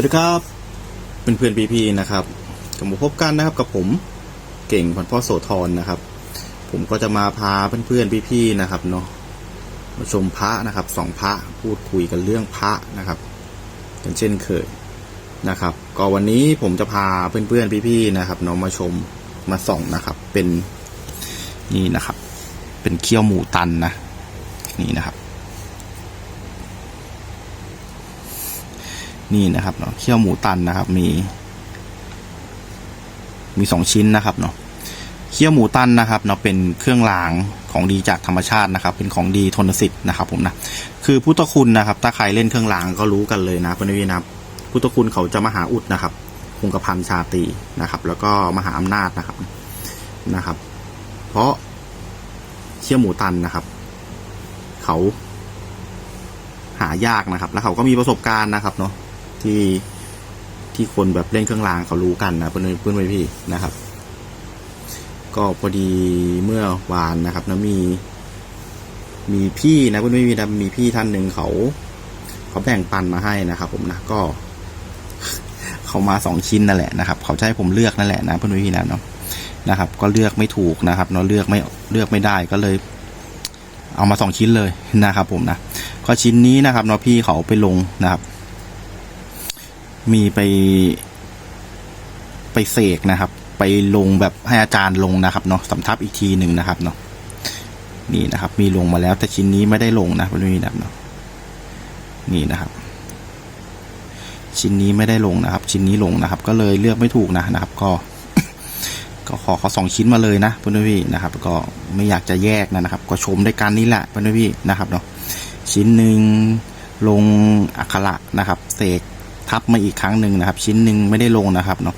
วัสดีครับเพื่อนเพื่อนพี่ๆนะครับกลับมาพบกันนะครับกับผมเก่งพันพ่อโสธรนะครับ ผมก็จะมาพาเพื่อนเพื่อนๆพี่ๆนะครับเนาะมาชมพระนะครับสองพระพูดคุยกันเรื่องพระนะครับกันเช่นเคยนะครับ ก็วันนี้ผมจะพาเพื่อนเพื่อนๆพี่ๆนะครับเนาะมาชมมาส่องนะครับ เป็นนี่นะครับ เป็นเขี้ยวหมูตันนะนี่นะครับ นี่นะครับเนาะเขี้ยวหมูตันนะครับ มี มีสองชิ้นนะครับเนาะเขี้ยวหมูตันนะครับเนาะเป็นเครื่องรางของดีจากธรรมชาตินะครับ เป็นของดีทนสิทธิ์นะครับ ผมนะคือพุทธคุณนะครับ ถ้าใครเล่นเครื่องรางก็รู้กันเลยนะเพื่อนพี่นะครับพุทธคุณเขาจะมหาอุดนะครับ คงกระพันชาตีนะครับ แล้วก็มหาอำนาจนะครับนะครับ เพราะเขี้ยวหมูตันนะครับ เขาหายากนะครับ แล้วเขาก็มีประสบการณ์นะครับเนาะ ที่ที่คนแบบเล่นเครื่องรางเขารู้กันนะเพื่อนเพื่อนพี่นะครับ ก็พอดีเมื่อวานนะครับนะมี มีพี่นะเพื่อนพี่นะมีพี่ท่านหนึ่งเขาเขาแบ่งปันมาให้นะครับ ผมนะก็ เขามาสองชิ้นนั่นแหละนะครับ เขาจะให้ผมเลือกนั่นแหละนะเพื่อนพี่นะเนาะนะครับ ก็เลือกไม่ถูกนะครับเนาะเลือกไม่เลือกไม่ได้ก็เลย เอามาสองชิ้นเลยนะครับ ผมนะก็ชิ้นนี้นะครับเนาะพี่เขาไปลงนะครับ มีไป ไปเสกนะครับ ไปลงแบบให้อาจารย์ลงนะครับเนาะสำทับอีกทีหนึ่งนะครับเนาะนี่นะครับ มีลงมาแล้วแต่ชิ้นนี้ไม่ได้ลงนะไม่มีนะครับเนาะนี่นะครับ ชิ้นนี้ไม่ได้ลงนะครับ ชิ้นนี้ลงนะครับ ก็เลยเลือกไม่ถูกนะนะครับ ก็ ก็ขอเขาสองชิ้นมาเลยนะเพื่อนพี่นะครับ ก็ไม่อยากจะแยกนะครับ ก็ชมด้วยกันนี่แหละเพื่อนพี่นะครับเนาะชิ้นหนึ่งลงอักขระนะครับเสก ทับมาอีกครั้งหนึ่งนะครับ ชิ้นหนึ่งไม่ได้ลงนะครับเนาะ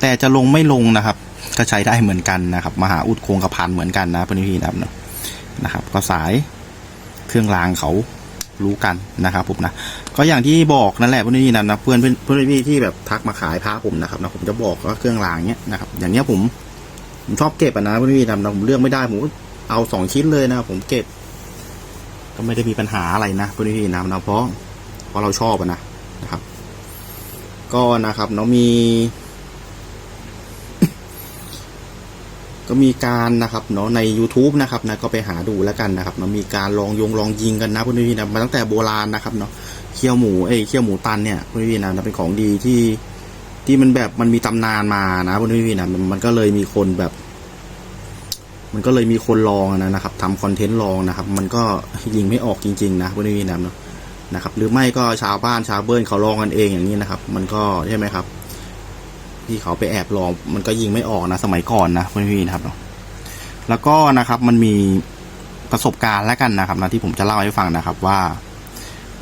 แต่จะลงไม่ลงนะครับ ก็ใช้ได้เหมือนกันนะครับมหาอุดโคงกระพันเหมือนกันนะเพื่อนพี่นะครับเนาะนะครับ ก็สายเครื่องรางเขารู้กันนะครับผมนะก็อย่างที่บอกนั่นแหละเพื่อนพี่นะนะเพื่อนเพื่อนพื่อนพี่ที่แบบทักมาขายพระผมนะครับนะผมจะบอกว่าเครื่องรางเนี้ยนะครับ อย่างเนี้ยผมผมชอบเก็บนะเพื่อนพี่นะนะผมเลือกไม่ได้ผมก็เอาสองชิ้นเลยนะผมเก็บ ก็ไม่ได้มีปัญหาอะไรนะเพื่อนพี่นะนะเพราะเพราะเราชอบนะนะครับ ก็นะครับเนาะมี ก็มีการนะครับเนาะใน YouTube นะครับนะก็ไปหาดูแล้วกันนะครับเนาะมีการลองยงลองยิงกันนะเพื่อนพี่นะมาตั้งแต่โบราณนะครับเนาะเคี่ยวหมูเอ้ยเคี่ยวหมูตันเนี่ยเพื่อนพี่นะเป็นของดีที่ที่มันแบบมันมีตำนานมานะเพื่อนพี่นะมันมันก็เลยมีคนแบบมันก็เลยมีคนลองนะนะครับทำคอนเทนต์ลองนะครับ มันก็ยิงไม่ออกจริง ๆ นะเพื่อนพี่นะเนาะ นะครับ หรือไม่ก็ชาวบ้านชาวเบิ้ลเขาลองกันเองอย่างนี้นะครับ มันก็ใช่ไหมครับ ที่เขาไปแอบลองมันก็ยิงไม่ออกนะ สมัยก่อนนะเพื่อนพี่นะครับเนาะแล้วก็นะครับมันมีประสบการณ์แล้วกันนะครับนะที่ผมจะเล่าให้ฟังนะครับ ว่า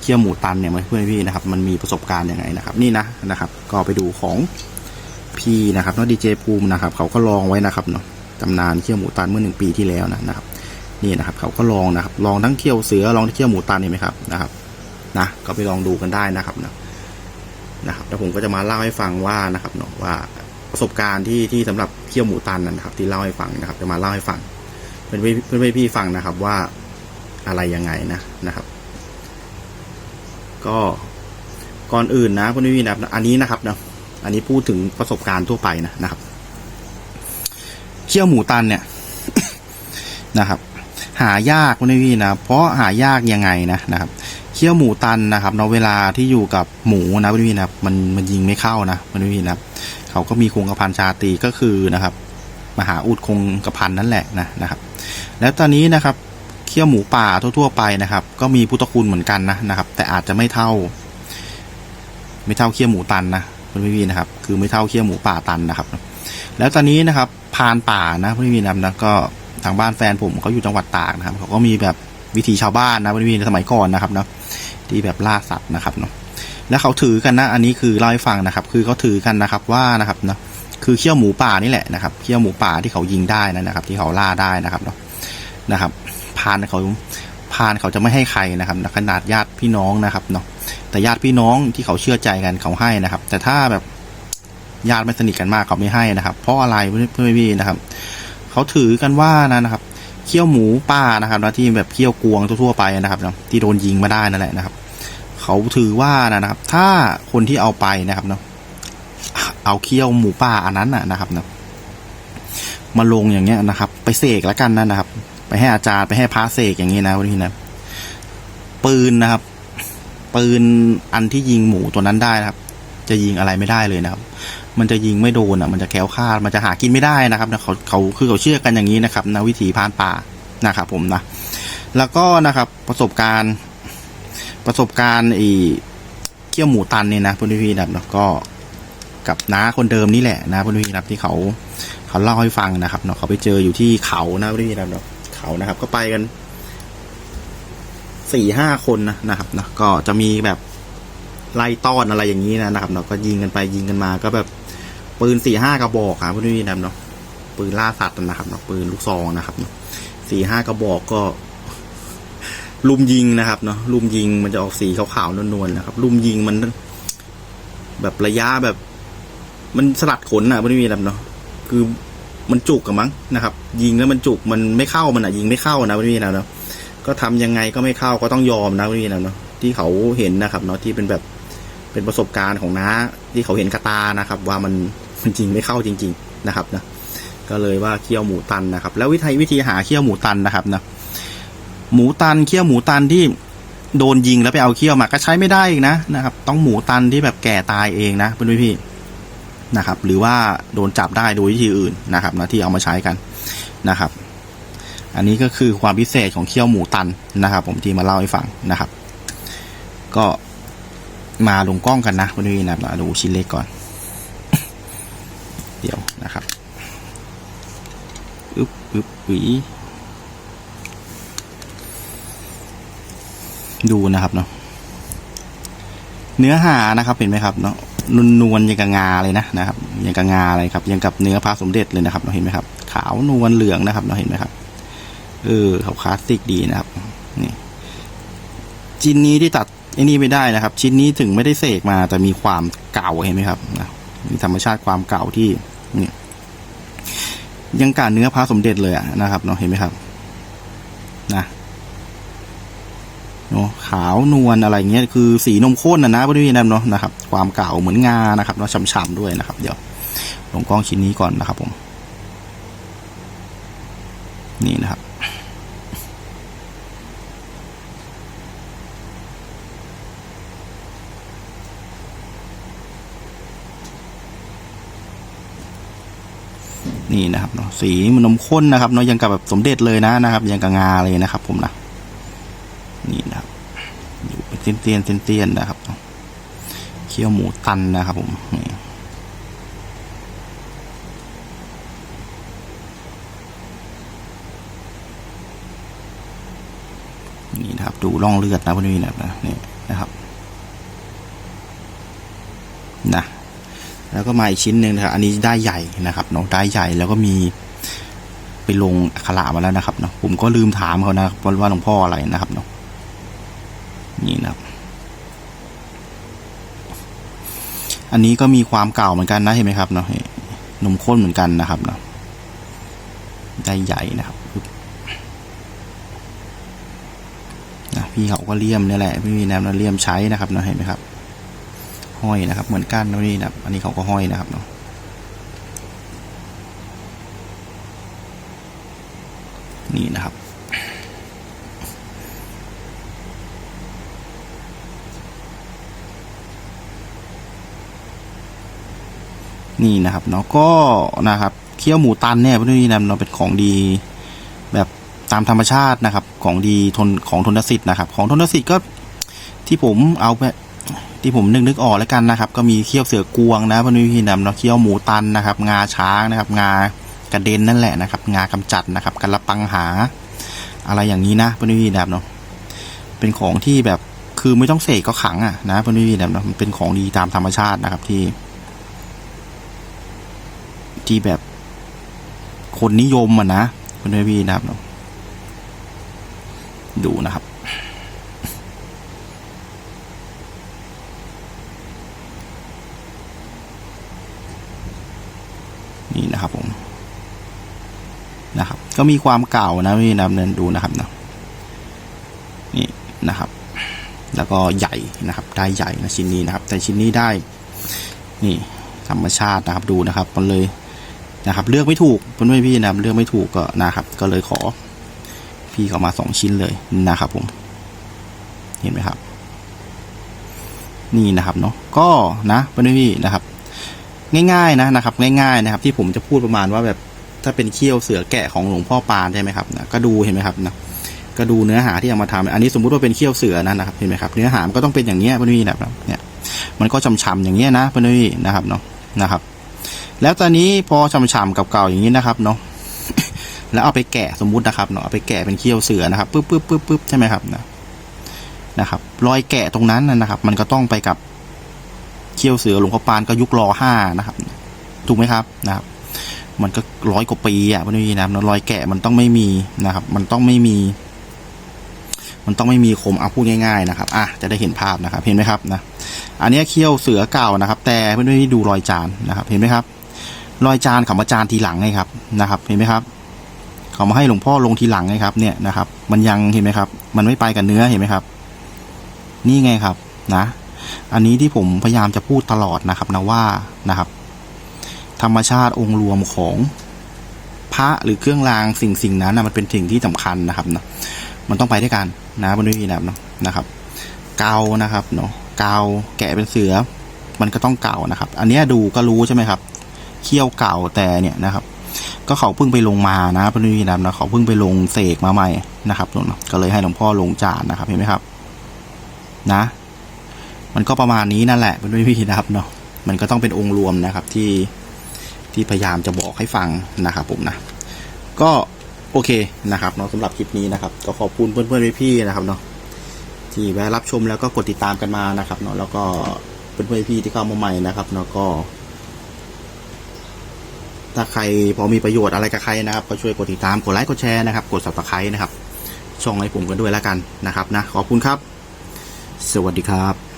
เคี่ยวหมูตันเนี่ยเพื่อนพี่นะครับ มันมีประสบการณ์ยังไงนะครับ นี่นะนะครับ ก็ไปดูของพี่นะครับเนาะดีเจภูมินะครับ เขาก็ลองไว้นะครับเนาะตำนานเคี่ยวหมูตันเมื่อหนึ่งปีที่แล้วนะนะครับ นี่นะครับ เขาก็ลองนะครับ ลองทั้งเคี่ยวเสือลองทั้งเคี่ยวหมูตันเห็นไหมครับนะครับ นะก็ไปลองดูกันได้นะครับนะนะครับแล้วผมก็จะมาเล่าให้ฟังว่านะครับเนาะว่าประสบการณ์ที่ที่สำหรับเคี่ยวหมูตันนะครับ ที่เล่าให้ฟังนะครับ จะมาเล่าให้ฟังเพื่อนพี่เพื่อนพี่ฟังนะครับว่าอะไรยังไงนะนะครับ ก็ก่อนอื่นนะเพื่อนพี่นะอันนี้นะครับเนาะอันนี้พูดถึงประสบการณ์ทั่วไปนะนะครับเคี่ยวหมูตันเนี่ยนะครับ หายากเพื่อนพี่นะเพราะหายากยังไงนะนะครับ เคี่ยวหมูตันนะครับเนาะเวลาที่อยู่กับหมูนะพี่นครับมันมันยิงไม่เข้านะพี่นครับเขาก็มีคงกระพันชาตีก็คือนะครับมหาอุดคงกระพันนั่นแหละนะนะครับ แล้วตอนนี้นะครับเคี่ยวหมูป่าทั่ว ๆ ไปนะครับ ก็มีพุทธคุณเหมือนกันนะนะครับ แต่อาจจะไม่เท่า ไม่เท่าเคี่ยวหมูตันนะพี่นะครับ คือไม่เท่าเคี่ยวหมูป่าตันนะครับ แล้วตอนนี้นะครับพานป่านะพี่นะครับนะก็ทางบ้านแฟนผมเขาอยู่จังหวัดตากนะครับเขาก็มีแบบ วิธีชาวบ้านนะพี่ในสมัยก่อนนะครับเนาะที่แบบล่าสัตว์นะครับเนาะแล้วเขาถือกันนะอันนี้คือเล่าให้ฟังนะครับ คือเขาถือกันนะครับว่านะครับเนาะคือเขี้ยวหมูป่านี่แหละนะครับเขี้ยวหมูป่าที่เขายิงได้นะนะครับ ที่เขาล่าได้นะครับเนาะนะครับพานเขาพานเขาจะไม่ให้ใครนะครับขนาดญาติพี่น้องนะครับเนาะแต่ญาติพี่น้องที่เขาเชื่อใจกันเขาให้นะครับ แต่ถ้าแบบญาติไม่สนิทกันมากเขาไม่ให้นะครับ เพราะอะไรเพื่อนพี่นะครับ เขาถือกันว่านะนะครับ เคี่ยวหมูป่านะครับนะที่แบบเคี่ยวกวงทั่วๆไปนะครับนะที่โดนยิงมาได้นั่นแหละนะครับ เขาถือว่านะครับ ถ้าคนที่เอาไปนะครับเนาะเอาเคี้ยวหมูป่าอันนั้นน่ะนะครับเนาะมาลงอย่างเงี้ยนะครับ ไปเสกแล้วกันนะนะครับ ไปให้อาจารย์ไปให้พระเสกอย่างนี้นะวันนี้นะปืนนะครับ ปืนอันที่ยิงหมูตัวนั้นได้นะครับ จะยิงอะไรไม่ได้เลยนะครับ มันจะยิงไม่โดนอะมันจะแคล้วคลาดมันจะหากินไม่ได้นะครับนะเขาเขาคือเขาเชื่อกันอย่างนี้นะครับนะวิถีพานป่านะครับผมนะแล้วก็นะครับประสบการณ์ประสบการณ์อ้เกี่ยวหมูตันเนี่ยนะพุทธพี่นะครับแล้วก็กับน้าคนเดิมนี่แหละนะพุทธพี่นะครับที่เขาเขาเล่าให้ฟังนะครับเนาะเขาไปเจออยู่ที่เขานะพุทธพี่นะครับเนาะเขานะครับ ก็ไปกันสี่ห้าคนนะนะครับเนาะก็จะมีแบบ ไล่ต้อนอะไรอย่างนี้นะนะครับเนาะก็ยิงกันไปยิงกันมาก็แบบปืนสี่ห้ากระบอกครับพุทธพี่นะเนาะปืนล่าสัตว์นะครับเนาะปืนลูกซองนะครับเนาะสี่ห้ากระบอกก็ลุมยิงนะครับเนาะลุมยิงมันจะออกสีขาวๆนวลๆนะครับลุมยิงมัน แบบระยะแบบ มันสลัดขนอะไม่มีแบบเนาะคือมันจุกกับมั้งนะครับ ยิงแล้วมันจุกมันไม่เข้ามันอะยิงไม่เข้านะไม่มีแล้วเนาะก็ทำยังไงก็ไม่เข้าก็ต้องยอมนะไม่มีแล้วเนาะที่เขาเห็นนะครับเนาะที่เป็นแบบ เป็นประสบการณ์ของน้าที่เขาเห็นกระตานะครับ ว่ามันมันจริงไม่เข้าจริง ๆนะครับนะก็เลยว่าเคี่ยวหมูตันนะครับ แล้ววิธีวิธีหาเคี่ยวหมูตันนะครับนะหมูตันเคี่ยวหมูตันที่โดนยิงแล้วไปเอาเคี่ยวมาก็ใช้ไม่ได้อีกนะนะครับ ต้องหมูตันที่แบบแก่ตายเองนะเพื่อนพี่นะครับ หรือว่าโดนจับได้โดยวิธีอื่นนะครับนะที่เอามาใช้กันนะครับ อันนี้ก็คือความพิเศษของเคี่ยวหมูตันนะครับ ผมที่มาเล่าให้ฟังนะครับ ก็ มาลงกล้องกันนะเพื่อนพี่นะครับดูชิ้นเล็กก่อน เดี๋ยวนะครับอึ๊บอึ๊บหวีดูนะครับเนาะเนื้อหานะครับเห็นไหมครับเนาะนวลนวลยังกับงาเลยนะนะครับยังกับงาเลยครับยังกับเนื้อพระสมเด็จเลยนะครับเราเห็นไหมครับ ขาวนวลเหลืองนะครับเราเห็นไหมครับเออเขาคลาสสิกดีนะครับนี่ชิ้นนี้ที่ตัด ไอ้นี่ไม่ได้นะครับ ชิ้นนี้ถึงไม่ได้เสกมา แต่มีความเก่าเห็นไหมครับนะมีธรรมชาติความเก่าที่เนี่ยยังการเนื้อพระสมเด็จเลยอะนะครับเนาะเห็นไหมครับนะเนาะขาวนวลอะไรเงี้ยคือสีนมข้นนะนะพี่นะเนาะนะครับ ความเก่าเหมือนงานะครับเนาะฉ่ำๆด้วยนะครับ เดี๋ยวลงกล้องชิ้นนี้ก่อนนะครับผม นี่นะครับ นี่นะครับเนาะสีมันนมข้นนะครับเนาะยังกับแบบสมเด็จเลยนะนะครับ ยังกับงาเลยนะครับ ผมนะนี่นะครับอยู่เป็นเตียนเตียนเตียนนะครับเคี่ยวหมูตันนะครับ ผมนี่นี่นะครับ ดูร่องเลือดนะพวกนี้นะครับนะนี่นะครับนะ แล้วก็มาอีกชิ้นหนึ่งนะครับอันนี้ได้ใหญ่นะครับเนาะได้ใหญ่แล้วก็มีไปลงอักขระมาแล้วนะครับเนาะผมก็ลืมถามเขานะครับว่าหลวงพ่ออะไรนะครับเนาะนี่นะครับ อันนี้ก็มีความเก่าเหมือนกันนะเห็นไหมครับเนาะนี่นมข้นเหมือนกันนะครับเนาะได้ใหญ่นะครับนะพี่เขาก็เลี่ยมนี่แหละพี่มีแนวนะเลี่ยมใช้นะครับเนาะเห็นไหมครับ ห้อยนะครับ เหมือนกันนะนี่นะครับ อันนี้เขาก็ห้อยนะครับเนาะนี่นะครับนี่นะครับเนาะก็นะครับเคี่ยวหมูตันเนี่ยพวกนี้นะเนาะเป็นของดีแบบตามธรรมชาตินะครับ ของดีทนของทนสิทธิ์นะครับ ของทนสิทธิ์ก็ที่ผมเอาไป ที่ผมนึกนึกออกแล้วกันนะครับ ก็มีเคี่ยวเสือกวงนะพวกนี้นะเนาะเคี่ยวหมูตันนะครับ งาช้างนะครับ งากระเด็นนั่นแหละนะครับ งากำจัดนะครับกระปังหา อะไรอย่างนี้นะพวกนี้นะเนาะเป็นของที่แบบคือไม่ต้องเสกก็ขังอะนะพวกนี้นะเนาะมันเป็นของดีตามธรรมชาตินะครับที่ ที่แบบคนนิยมอะนะคุพี่นะครับเนาะดูนะครับ นี่นะครับผมนะครับ ก็มีความเก่านะพี่นะครับเนนดูนะครับเนาะนี่นะครับ แล้วก็ใหญ่นะครับ ได้ใหญ่นะชิ้นนี้นะครับ แต่ชิ้นนี้ได้ นี่ธรรมชาตินะครับดูนะครับ มันเลยนะครับ เลือกไม่ถูกเพื่อนพี่นะครับ เลือกไม่ถูกก็นะครับ ก็เลยขอ พี่เขามาสองชิ้นเลยนะครับ ผม เห็นไหมครับ นี่นะครับเนาะก็นะเพื่อนพี่นะครับ ง่ายๆนะนะครับ ง่ายๆนะครับ ที่ผมจะพูดประมาณว่าแบบ ถ้าเป็นเขี้ยวเสือแกะของหลวงพ่อปานใช่ไหมครับนะก็ดูเห็นไหมครับนะก็ดูเนื้อหาที่เอามาทำอันนี้สมมุติว่าเป็นเขี้ยวเสือนะนะครับเห็นไหมครับเนื้อหามันก็ต้องเป็นอย่างเนี้ยพนๆพี่นะครับเนี่ยมันก็ช่ำๆอย่างเงี้ยนะพนๆพี่นะครับเนาะนะครับ แล้วตอนนี้พอช่ำๆกับเก่าอย่างนี้นะครับเนาะแล้วเอาไปแกะสมมุตินะครับเนาะเอาไปแกะเป็นเขี้ยวเสือนะครับปึ๊บปึ๊บปึ๊บปึ๊บใช่ไหมครับนะนะครับ รอยแกะตรงนั้นนะนะครับ มันก็ต้องไปกับเขี้ยวเสือหลวงพ่อปานก็ยุครอห้านะครับ ถูกไหมครับนะครับ มันก็ร้อยกว่าปีอะเพื่อนๆนะครับเนะรอยแกะมันต้องไม่มีนะครับ มันต้องไม่มี มันต้องไม่มีคมเอาพูดง่ายๆนะครับอะจะได้เห็นภาพนะครับ เห็นไหมครับนะอันนี้เขี้ยวเสือเก่านะครับ แต่เพื่อนๆดูรอยจานนะครับ เห็นไหมครับ รอยจานขามาจานทีหลังไงครับนะครับ เห็นไหมครับเขามาให้หลวงพ่อลงทีหลังไงครับ เนี่ยนะครับ มันยังเห็นไหมครับ มันไม่ไปกับเนื้อเห็นไหมครับ นี่ไงครับนะ อันนี้ที่ผมพยายามจะพูดตลอดนะครับนะว่านะครับ ธรรมชาติองค์รวมของพระหรือเครื่องรางสิ่งสิ่งนั้นนะมันเป็นสิ่งที่สำคัญนะครับเนาะมันต้องไปด้วยกันนะบนวิธีนะครับเนาะนะครับ เกานะครับเนาะเกาแกะเป็นเสือ มันก็ต้องเก่านะครับ อันนี้ดูก็รู้ใช่ไหมครับเขี้ยวเก่าแต่เนี่ยนะครับ ก็เขาเพิ่งไปลงมานะพระนุีนะครับนะเขาเพิ่งไปลงเสกมาใหม่นะครับเนาะก็เลยให้หลวงพ่อลงจานนะครับเห็นไหมครับ นะ มันก็ประมาณนี้นั่นแหละพระนุีนะครับเนาะมันก็ต้องเป็นองค์รวมนะครับที่ ที่พยายามจะบอกให้ฟังนะครับผมนะก็โอเคนะครับเนาะสำหรับคลิปนี้นะครับ ก็ขอบคุณเพื่อนๆพี่ๆนะครับเนาะที่แวะรับชมแล้วก็กดติดตามกันมานะครับเนาะแล้วก็เพื่อนๆพี่ที่เข้ามาใหม่นะครับเนาะก็ ถ้าใครพอมีประโยชน์อะไรกับใครนะครับ ก็ช่วยกดติดตามกดไลค์กดแชร์นะครับ กด subscribe นะครับ ช่องให้ผมกันด้วยแล้วกันนะครับนะขอบคุณครับ สวัสดีครับ